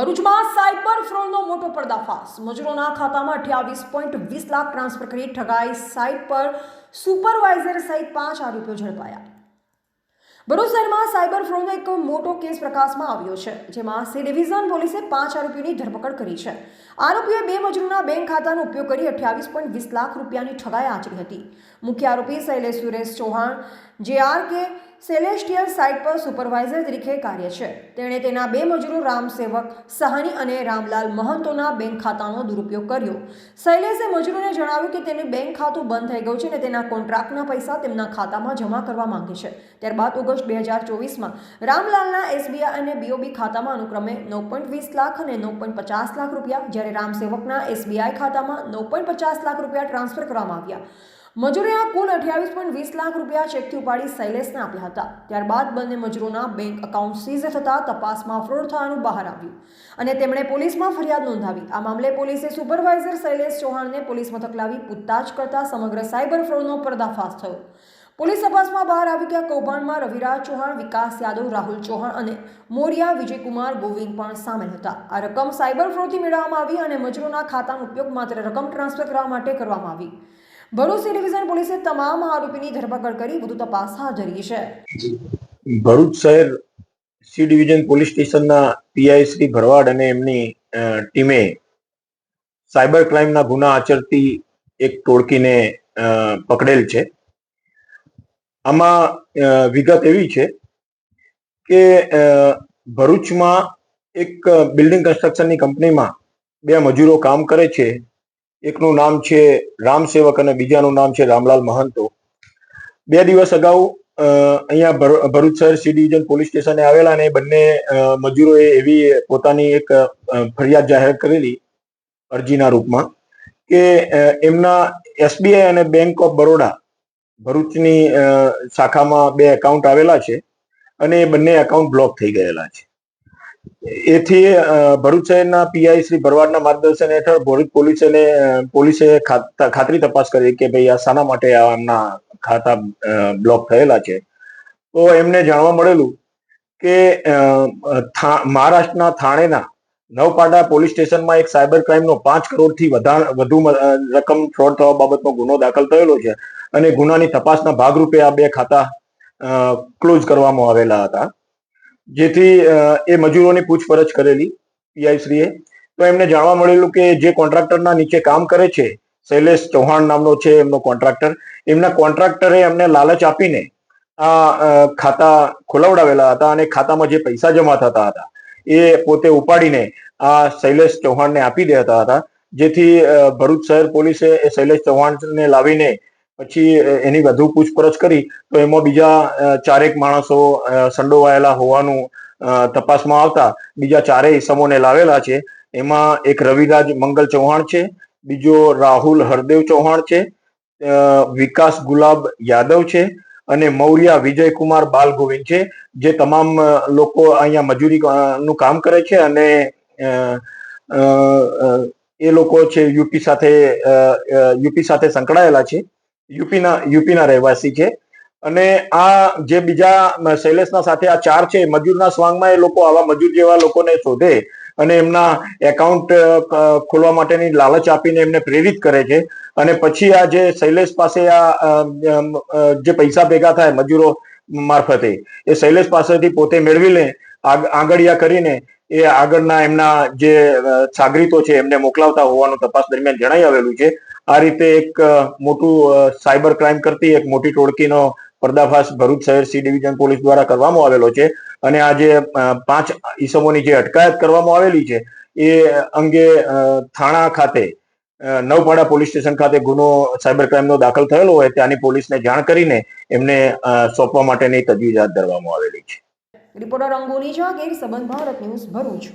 ભરૂચમાં સાયબર ફ્રોડનો મોટો પર્દાફાશ. મજૂરોના ખાતામાં અઠ્યાવીસ પોઈન્ટ વીસ લાખ ટ્રાન્સફર કરી ઠગાઈ સાઇટ પર સુપરવાઇઝર સહિત પાંચ આરોપીઓ ઝડપાયા. ભરૂચ શહેરમાં સાયબર ફ્રોડનો એક મોટો કેસ પ્રકાશમાં આવ્યો છે, જેમાં સી ડિવિઝન પોલીસે પાંચ આરોપીઓની ધરપકડ કરી છે. આરોપીઓએ બે મજૂરોના બેંક ખાતાનો ઉપયોગ કરી અઠ્યાવીસ પોઈન્ટ વીસ લાખ રૂપિયાની ઠગાઈ આચરી હતી. મુખ્ય આરોપી શૈલેષ સુરેશ ચૌહાણ, જે આર કે સેલેસ્ટિયલ સાઇટ પર સુપરવાઇઝર તરીકે કાર્ય છે. તેણે તેના બે મજૂરો રામસેવક સહાની અને રામલાલ મહંતોના બેંક ખાતાનો દુરુપયોગ કર્યો. શૈલેષે મજૂરોને જણાવ્યું કે તેને બેંક ખાતું બંધ થઈ ગયું છે અને તેના કોન્ટ્રાક્ટના પૈસા તેમના ખાતામાં જમા કરવા માંગે છે. ત્યારબાદ ઓગસ્ટ બે હજાર ચોવીસમાં રામલાલના એસબીઆઈ અને બીઓબી ખાતામાં અનુક્રમે નવ પોઈન્ટ વીસ લાખ અને નવ પોઈન્ટ પચાસ લાખ રૂપિયા, જ્યારે રામસેવકના એસબીઆઈ ખાતામાં નવ પોઈન્ટ પચાસ લાખ રૂપિયા ટ્રાન્સફર કરવામાં આવ્યા. મજૂરે આ કુલ અઠ્યાવીસ પોઈન્ટ વીસ લાખ રૂપિયા ચેકથી ઉપાડી શૈલેષને આપ્યા હતા. ત્યારબાદ બંને મજૂરોના બેંક એકાઉન્ટ સીઝ થતાં તપાસમાં ફ્રોડ થવાનું બહાર આવ્યું અને તેમણે પોલીસમાં ફરિયાદ નોંધાવી. આ મામલે પોલીસે સુપરવાઇઝર શૈલેષ ચૌહાણને પોલીસ મથક લાવી પૂછતાછ કરતા સમગ્ર સાયબર ફ્રોડનો પર્દાફાશ થયો. પોલીસ તપાસમાં બહાર આવ્યું કે કૌભાંડમાં રવિરાજ ચૌહાણ, વિકાસ યાદવ, રાહુલ ચૌહાણ અને મોરિયા વિજયકુમાર ગોવિંદ પણ સામેલ હતા. આ રકમ સાયબર ફ્રોડથી મેળવવામાં આવી અને મજૂરોના ખાતાનો ઉપયોગ માત્ર રકમ ટ્રાન્સફર કરવા માટે કરવામાં આવી. ભરૂચ ડિવિઝન પોલીસે તમામ આરોપીની ધરપકડ કરી વધુ તપાસ હાથ ધરી છે. ભરૂચ શહેર સી ડિવિઝન પોલીસ સ્ટેશનના પીઆઈ શ્રી ભરવાડ અને એમની ટીમે સાયબર ક્રાઇમના ગુના આચરતી એક ટોળકીને પકડેલ છે. આમાં વિગત એવી છે કે ભરૂચમાં એક બિલ્ડિંગ કન્સ્ટ્રક્શનની કંપનીમાં બે મજૂરો કામ કરે છે. એકનું નામ છે રામ સેવક અને બીજાનું નામ છે રામલાલ મહંતો. બે દિવસ અગાઉ અહીંયા ભર- ભરૂચ શહેર સી ડિવિઝન પોલીસ સ્ટેશને આવેલા અને બંને મજૂરોએ એવી પોતાની એક ફરિયાદ જાહેર કરેલી અરજીના રૂપમાં કે એમના એસબીઆઈ અને બેંક ઓફ બરોડા ભરૂચની શાખામાં બે એકાઉન્ટ આવેલા છે અને એ બંને એકાઉન્ટ બ્લોક થઈ ગયેલા છે. એથી ભરૂચ શહેરના પીઆઈ શ્રી ભરવાડના માર્ગદર્શન હેઠળ ભરૂચ પોલીસને પોલીસે ખાતરી તપાસ કરી કે ભાઈ આ શાના માટે આમના ખાતા બ્લોક થયેલા છે. તો એમને જાણવા મળેલું કે મહારાષ્ટ્રના થાણેના નવપાડા પોલીસ સ્ટેશનમાં એક સાયબર ક્રાઇમનો પાંચ કરોડથી વધુ રકમ ફ્રોડ થવા બાબતનો ગુનો દાખલ થયેલો છે. અને ગુનાની તપાસના ભાગરૂપે આ બે ખાતા ક્લોઝ કરવામાં આવેલા હતા. જેથી એ મજૂરોની પૂછપરછ કરેલી પીઆઈશ્રીએ. તો એમને જાણવા મળેલું કે જે કોન્ટ્રાક્ટરના નીચે કામ કરે છે, શૈલેષ ચૌહાણ નામનો છે એમનો કોન્ટ્રાક્ટર, એમના કોન્ટ્રાક્ટરે એમને લાલચ આપીને આ ખાતા ખોલાવડાવેલા હતા અને ખાતામાં જે પૈસા જમા થતા હતા, એ પોતે ઉપાડીને આ શૈલેષ ચૌહાણને આપી દેતા હતા. જેથી ભરૂચ શહેર પોલીસે શૈલેષ ચૌહાણને લાવીને પછી એની વધુ પૂછપરછ કરી, તો એમાં બીજા ચારેક માણસો સંડોવાયેલા હોવાનું તપાસમાં આવતા બીજા ચારેય ઇસમોને લાવેલા છે. એમાં એક રવિરાજ મંગલ ચૌહાણ છે, બીજો રાહુલ હરદેવ ચૌહાણ છે વિકાસ ગુલાબ યાદવ છે અને મૌર્યા વિજયકુમાર બાલ ગોવિંદ છે, જે તમામ લોકો અહીંયા મજૂરી નું કામ કરે છે અને એ લોકો છે યુપી સાથે યુપી સાથે સંકળાયેલા છે. યુપીના યુપીના રહેવાસી છે. અને આ જે બીજા શૈલેષના સાથે આ ચાર છે મજૂરના સ્વાંગમાં એ લોકો આવા મજૂર જેવા લોકોને શોધે અને એમના એકાઉન્ટ ખોલવા માટેની લાલચ આપીને એમને પ્રેરિત કરે છે. અને પછી આ જે શૈલેષ પાસે આ જે પૈસા ભેગા થાય મજૂરો મારફતે, એ શૈલેષ પાસેથી પોતે મેળવી લે આગ- આંગળિયા કરીને એ આગળના એમના જે સાગરીતો છે એમને મોકલાવતા હોવાનું તપાસ દરમિયાન જણાઈ આવેલું છે. આ રીતે એક મોટું સાયબર ક્રાઇમ કરતી એક મોટી ટોળકીનો પર્દાફાશ ભરૂચ શહેર સી ડિવિઝન પોલીસ દ્વારા કરવામાં આવેલો છે અને આ જે પાંચ ઈસમોની જે અટકાયત કરવામાં આવેલી છે એ અંગે થાણા ખાતે નવપાડા પોલીસ સ્ટેશન ખાતે ગુનો સાયબર ક્રાઇમનો દાખલ થયેલો હોય ત્યાંની પોલીસને જાણ કરીને એમને સોંપવા માટેની તજવીજ હાથ ધરવામાં આવેલી છે. રિપોર્ટર અંગોની જાગીર સંબંધ ભારત ન્યૂઝ ભરૂચ.